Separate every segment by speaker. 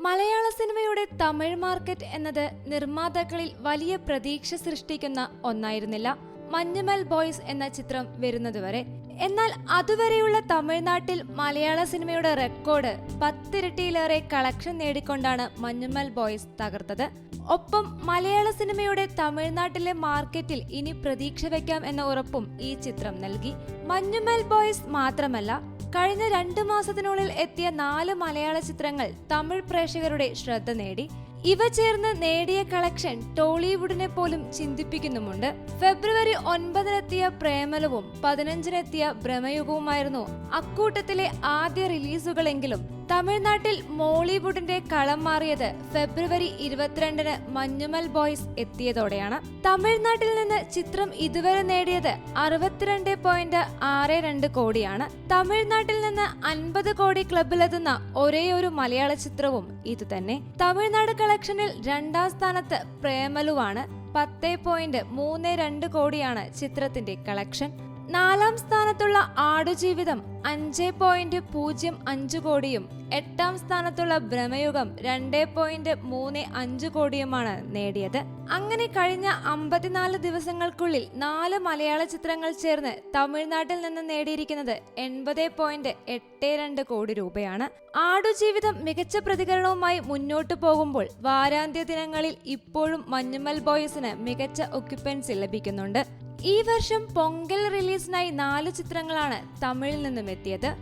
Speaker 1: മലയാള സിനിമയുടെ തമിഴ് മാർക്കറ്റ് എന്നത് നിർമ്മാതാക്കളിൽ വലിയ പ്രതീക്ഷ സൃഷ്ടിക്കുന്ന ഒന്നായിരുന്നില്ല. മഞ്ഞുമൽ ബോയ്സ് എന്ന ചിത്രം വരുന്നതുവരെ. എന്നാൽ അതുവരെയുള്ള തമിഴ്നാട്ടിൽ മലയാള സിനിമയുടെ റെക്കോർഡ് പത്തിരട്ടിയിലേറെ കളക്ഷൻ നേടിക്കൊണ്ടാണ് മഞ്ഞുമൽ ബോയ്സ് തകർത്തത്. ഒപ്പം മലയാള സിനിമയുടെ തമിഴ്നാട്ടിലെ മാർക്കറ്റിൽ ഇനി പ്രതീക്ഷ വയ്ക്കാം എന്ന ഉറപ്പും ഈ ചിത്രം നൽകി. മഞ്ഞുമൽ ബോയ്സ് മാത്രമല്ല കഴിഞ്ഞ രണ്ടു മാസത്തിനുള്ളിൽ എത്തിയ നാല് മലയാള ചിത്രങ്ങൾ തമിഴ് പ്രേക്ഷകരുടെ ശ്രദ്ധ നേടി. ഇവ ചേർന്ന് നേടിയ കളക്ഷൻ ടോളിവുഡിനെ പോലും ചിന്തിപ്പിക്കുന്നുമുണ്ട്. ഫെബ്രുവരി ഒൻപതിനെത്തിയ പ്രേമലവും പതിനഞ്ചിനെത്തിയ ഭ്രമയുഗവുമായിരുന്നു അക്കൂട്ടത്തിലെ ആദ്യ റിലീസുകളെങ്കിലും തമിഴ്നാട്ടിൽ മോളിവുഡിന്റെ കളം മാറിയത് ഫെബ്രുവരി ഇരുപത്തിരണ്ടിന് മഞ്ഞുമൽ ബോയ്സ് എത്തിയതോടെയാണ്. തമിഴ്നാട്ടിൽ നിന്ന് ചിത്രം ഇതുവരെ നേടിയത് അറുപത്തിരണ്ട് പോയിന്റ് ആറ് രണ്ട് കോടിയാണ്. തമിഴ്നാട്ടിൽ നിന്ന് അൻപത് കോടി ക്ലബിലെത്തുന്ന ഒരേയൊരു മലയാള ചിത്രവും ഇതുതന്നെ. തമിഴ്നാട് കളക്ഷനിൽ രണ്ടാം സ്ഥാനത്ത് പ്രേമലുവാണ്. പത്ത് പോയിന്റ് മൂന്ന് രണ്ട് കോടിയാണ് ചിത്രത്തിന്റെ കളക്ഷൻ. നാലാം സ്ഥാനത്തുള്ള ആടുജീവിതം അഞ്ച് പോയിന്റ് പൂജ്യം അഞ്ച് കോടിയും എട്ടാം സ്ഥാനത്തുള്ള ഭ്രമയുഗം രണ്ട് പോയിന്റ് മൂന്ന് അഞ്ച് കോടിയുമാണ് നേടിയത്. അങ്ങനെ കഴിഞ്ഞ അമ്പത്തിനാല് ദിവസങ്ങൾക്കുള്ളിൽ നാല് മലയാള ചിത്രങ്ങൾ ചേർന്ന് തമിഴ്നാട്ടിൽ നിന്ന് നേടിയിരിക്കുന്നത് എൺപത് പോയിന്റ് എട്ട് രണ്ട് കോടി രൂപയാണ്. ആടുജീവിതം മികച്ച പ്രതികരണവുമായി മുന്നോട്ടു പോകുമ്പോൾ വാരാന്ത്യ ദിനങ്ങളിൽ ഇപ്പോഴും മഞ്ഞുമൽ ബോയ്സിന് മികച്ച ഒക്യുപ്പൻസി ലഭിക്കുന്നുണ്ട്. ഈ വർഷം പൊങ്കൽ റിലീസിനായി നാല് ചിത്രങ്ങളാണ് തമിഴിൽ നിന്നും എത്തിയത്.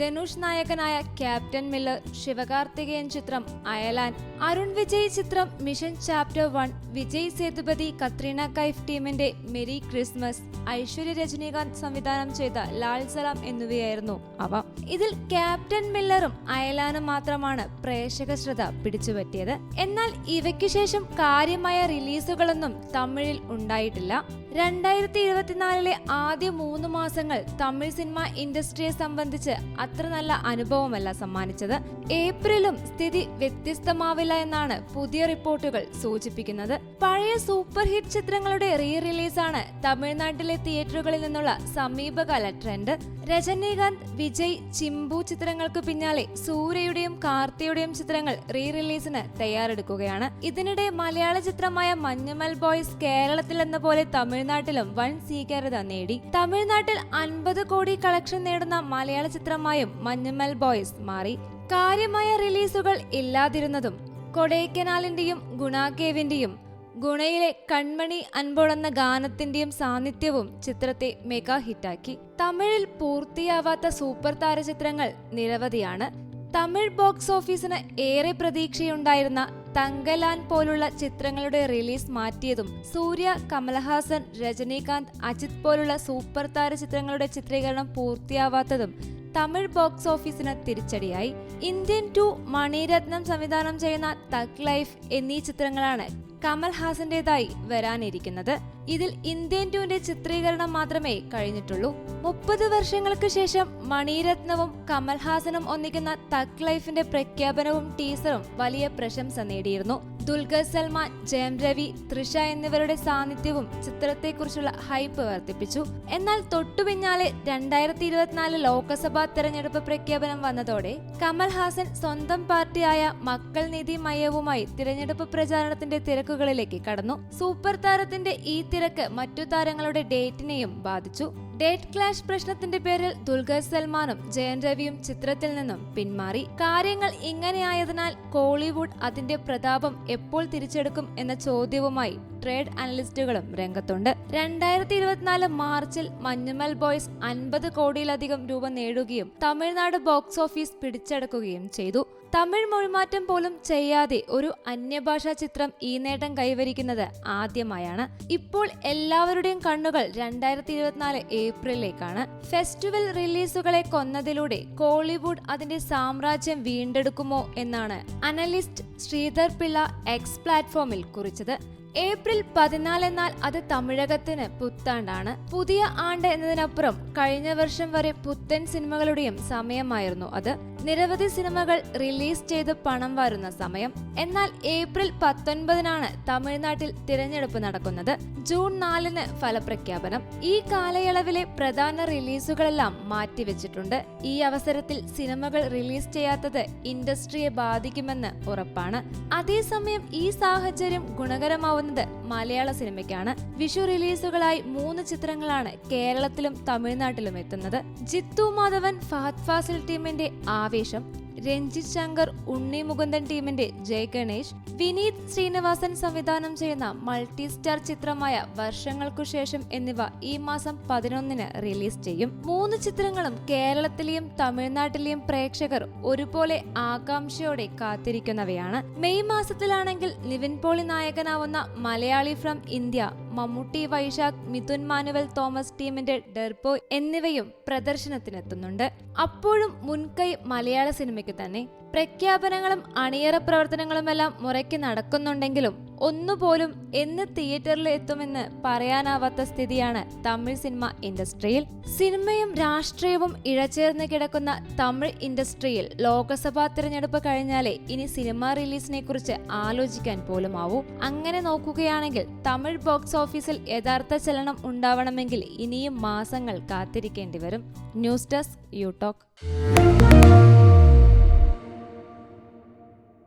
Speaker 1: ധനുഷ് നായകനായ ക്യാപ്റ്റൻ മില്ലർ ശിവകാർത്തികേയൻ ചിത്രം അയലാൻ അരുൺ വിജയ് ചിത്രം mission chapter one Vijay Sethupathi Katrina Kaif ടീമിന്റെ മെരി ക്രിസ്മസ് ഐശ്വര്യ രജനീകാന്ത് സംവിധാനം ചെയ്ത ലാൽ സലാം എന്നിവയായിരുന്നു അവ. ഇതിൽ ക്യാപ്റ്റൻ മില്ലറും അയലാനും മാത്രമാണ് പ്രേക്ഷക ശ്രദ്ധ പിടിച്ചുപറ്റിയത്. എന്നാൽ ഇവയ്ക്കു ശേഷം കാര്യമായ റിലീസുകളൊന്നും തമിഴിൽ ഉണ്ടായിട്ടില്ല. രണ്ടായിരത്തി ഇരുപത്തിനാലിലെ ആദ്യ മൂന്ന് മാസങ്ങൾ തമിഴ് സിനിമ ഇൻഡസ്ട്രിയെ സംബന്ധിച്ച് അത്ര നല്ല അനുഭവമല്ല സമ്മാനിച്ചത്. ഏപ്രിലും സ്ഥിതി വ്യത്യസ്തമാവില്ല എന്നാണ് പുതിയ റിപ്പോർട്ടുകൾ സൂചിപ്പിക്കുന്നത്. പഴയ സൂപ്പർ ഹിറ്റ് ചിത്രങ്ങളുടെ റീ റിലീസാണ് തമിഴ്നാട്ടിലെ തിയേറ്ററുകളിൽ നിന്നുള്ള സമീപകാല ട്രെൻഡ്. രജനീകാന്ത് വിജയ് ചിമ്പു ചിത്രങ്ങൾക്ക് പിന്നാലെ സൂര്യയുടെയും കാർത്തിയുടെയും ചിത്രങ്ങൾ റീ റിലീസിന് തയ്യാറെടുക്കുകയാണ്. ഇതിനിടെ മലയാള ചിത്രമായ മഞ്ഞമൽ ബോയ്സ് കേരളത്തിൽ എന്ന പോലെ തമിഴ്നാട്ടിലും വൻ സ്വീകാര്യത നേടി. തമിഴ്നാട്ടിൽ അൻപത് കോടി കളക്ഷൻ നേടുന്ന മലയാള ചിത്രമായും മഞ്ഞുമൽ ബോയ്സ് മാറി. കാര്യമായ റിലീസുകൾ ഇല്ലാതിരുന്നതും കൊടൈക്കനാലിന്റെയും ഗുണാകേവിന്റെയും ഗുണയിലെ കൺമണി അൻപോളെന്ന ഗാനത്തിന്റെയും സാന്നിധ്യവും ചിത്രത്തെ മെഗാ ഹിറ്റാക്കി. തമിഴിൽ പൂർത്തിയാവാത്ത സൂപ്പർ താരചിത്രങ്ങൾ നിരവധിയാണ്. തമിഴ് ബോക്സ് ഓഫീസിന് ഏറെ പ്രതീക്ഷയുണ്ടായിരുന്ന തങ്കലാൻ പോലുള്ള ചിത്രങ്ങളുടെ റിലീസ് മാറ്റിയതും സൂര്യ കമൽഹാസൻ രജനീകാന്ത് അജിത് പോലുള്ള സൂപ്പർ താര ചിത്രങ്ങളുടെ ചിത്രീകരണം പൂർത്തിയാവാത്തതും തമിഴ് ബോക്സ് ഓഫീസിന് തിരിച്ചടിയായി. ഇന്ത്യൻ ടു മണിരത്നം സംവിധാനം ചെയ്യുന്ന തക് ലൈഫ് എന്നീ ചിത്രങ്ങളാണ് കമൽ ഹാസന്റേതായി വരാനിരിക്കുന്നത്. ഇതിൽ ഇന്ത്യൻ ടൂന്റെ ചിത്രീകരണം മാത്രമേ കഴിഞ്ഞിട്ടുള്ളൂ. മുപ്പത് വർഷങ്ങൾക്ക് ശേഷം മണിരത്നവും കമൽഹാസനും ഒന്നിക്കുന്ന തക് ലൈഫിന്റെ പ്രഖ്യാപനവും ടീസറും വലിയ പ്രശംസ നേടിയിരുന്നു. ദുൽഖർ സൽമാൻ ജയം രവി തൃഷ എന്നിവരുടെ സാന്നിധ്യവും ചിത്രത്തെക്കുറിച്ചുള്ള ഹൈപ്പ് വർദ്ധിപ്പിച്ചു. എന്നാൽ തൊട്ടു പിന്നാലെ രണ്ടായിരത്തി ഇരുപത്തിനാല് ലോക്സഭാ തെരഞ്ഞെടുപ്പ് പ്രഖ്യാപനം വന്നതോടെ കമൽഹാസൻ സ്വന്തം പാർട്ടിയായ മക്കൾ നിധി മയവുമായി തിരഞ്ഞെടുപ്പ് പ്രചാരണത്തിന്റെ തിരക്കുകളിലേക്ക് കടന്നു. സൂപ്പർ താരത്തിന്റെ ഈ തിരക്ക് മറ്റു താരങ്ങളുടെ ഡേറ്റിനെയും ബാധിച്ചു. ഡേറ്റ് ക്ലാഷ് പ്രശ്നത്തിന്റെ പേരിൽ ദുൽഖർ സൽമാനും ജയൻ രവിയും ചിത്രത്തിൽ നിന്നും പിന്മാറി. കാര്യങ്ങൾ ഇങ്ങനെയായതിനാൽ കോളിവുഡ് അതിന്റെ പ്രതാപം എപ്പോൾ തിരിച്ചെടുക്കും എന്ന ചോദ്യവുമായി ട്രേഡ് അനലിസ്റ്റുകളും രംഗത്തുണ്ട്. രണ്ടായിരത്തി ഇരുപത്തിനാല് മാർച്ചിൽ മഞ്ഞുമൽ ബോയ്സ് അൻപത് കോടിയിലധികം രൂപ നേടുകയും തമിഴ്നാട് ബോക്സ് ഓഫീസ് പിടിച്ചടക്കുകയും ചെയ്തു. തമിഴ് മൊഴിമാറ്റം പോലും ചെയ്യാതെ ഒരു അന്യഭാഷാ ചിത്രം ഈ നേട്ടം കൈവരിക്കുന്നത് ആദ്യമായാണ്. ഇപ്പോൾ എല്ലാവരുടെയും കണ്ണുകൾ രണ്ടായിരത്തി ഇരുപത്തിനാല് ഏപ്രിലിലേക്കാണ്. ഫെസ്റ്റിവൽ റിലീസുകളെ കൊന്നതിലൂടെ കോളിവുഡ് അതിന്റെ സാമ്രാജ്യം വീണ്ടെടുക്കുമോ എന്നാണ് അനലിസ്റ്റ് ശ്രീധർ പിള്ള എക്സ് പ്ലാറ്റ്ഫോമിൽ കുറിച്ചത്. ഏപ്രിൽ പതിനാല് എന്നാൽ അത് തമിഴകത്തിന് പുത്താണ്ടാണ്. പുതിയ ആണ്ട് എന്നതിനപ്പുറം കഴിഞ്ഞ വർഷം വരെ പുത്തൻ സിനിമകളുടെയും സമയമായിരുന്നു അത്. നിരവധി സിനിമകൾ റിലീസ് ചെയ്ത് പണം വരുന്ന സമയം. എന്നാൽ ഏപ്രിൽ പത്തൊൻപതിനാണ് തമിഴ്നാട്ടിൽ തിരഞ്ഞെടുപ്പ് നടക്കുന്നത്. ജൂൺ നാലിന് ഫലപ്രഖ്യാപനം. ഈ കാലയളവിലെ പ്രധാന റിലീസുകളെല്ലാം മാറ്റിവെച്ചിട്ടുണ്ട്. ഈ അവസരത്തിൽ സിനിമകൾ റിലീസ് ചെയ്യാത്തത് ഇൻഡസ്ട്രിയെ ബാധിക്കുമെന്ന് ഉറപ്പാണ്. അതേസമയം ഈ സാഹചര്യം ഗുണകരമാവുന്നത് മലയാള സിനിമയ്ക്കാണ്. വിഷു റിലീസുകളായി മൂന്ന് ചിത്രങ്ങളാണ് കേരളത്തിലും തമിഴ്നാട്ടിലും എത്തുന്നത്. ജിത്തു മാധവൻ ഫഹദ് ഫാസിൽ ടീമിന്റെ ആവേശം. രഞ്ജിത് ശങ്കർ ഉണ്ണി മുകുന്ദൻ ടീമിന്റെ ജയ് ഗണേഷ് വിനീത് ശ്രീനിവാസൻ സംവിധാനം ചെയ്യുന്ന മൾട്ടി സ്റ്റാർ ചിത്രമായ വർഷങ്ങൾക്കു ശേഷം എന്നിവ ഈ മാസം പതിനൊന്നിന് റിലീസ് ചെയ്യും. മൂന്ന് ചിത്രങ്ങളും കേരളത്തിലെയും തമിഴ്നാട്ടിലെയും പ്രേക്ഷകർ ഒരുപോലെ ആകാംക്ഷയോടെ കാത്തിരിക്കുന്നവയാണ്. മെയ് മാസത്തിലാണെങ്കിൽ നിവിൻ പോളി നായകനാവുന്ന മലയാളി ഫ്രം ഇന്ത്യ മമ്മൂട്ടി വൈശാഖ് മിഥുൻ മാനുവൽ തോമസ് ടീമിന്റെ ഡെർബോ എന്നിവയും പ്രദർശനത്തിനെത്തുന്നുണ്ട്. അപ്പോഴും മുൻകൈ മലയാള സിനിമയ്ക്ക് തന്നെ. പ്രഖ്യാപനങ്ങളും അണിയറ പ്രവർത്തനങ്ങളുമെല്ലാം മുറയ്ക്ക് നടക്കുന്നുണ്ടെങ്കിലും ഒന്നുപോലും എന്ന് തിയേറ്ററിൽ എത്തുമെന്ന് പറയാനാവാത്ത സ്ഥിതിയാണ് തമിഴ് സിനിമ ഇൻഡസ്ട്രിയിൽ. സിനിമയും രാഷ്ട്രീയവും ഇഴചേർന്ന് കിടക്കുന്ന തമിഴ് ഇൻഡസ്ട്രിയിൽ ലോക്സഭാ തിരഞ്ഞെടുപ്പ് കഴിഞ്ഞാലേ ഇനി സിനിമ റിലീസിനെ കുറിച്ച് ആലോചിക്കാൻ പോലും ആവൂ അങ്ങനെ നോക്കുകയാണെങ്കിൽ തമിഴ് ബോക്സ് ഓഫീസിൽ യഥാർത്ഥ ചലനം ഉണ്ടാവണമെങ്കിൽ ഇനിയും മാസങ്ങൾ കാത്തിരിക്കേണ്ടി വരും ന്യൂസ് ഡെസ്ക് യൂടോക്.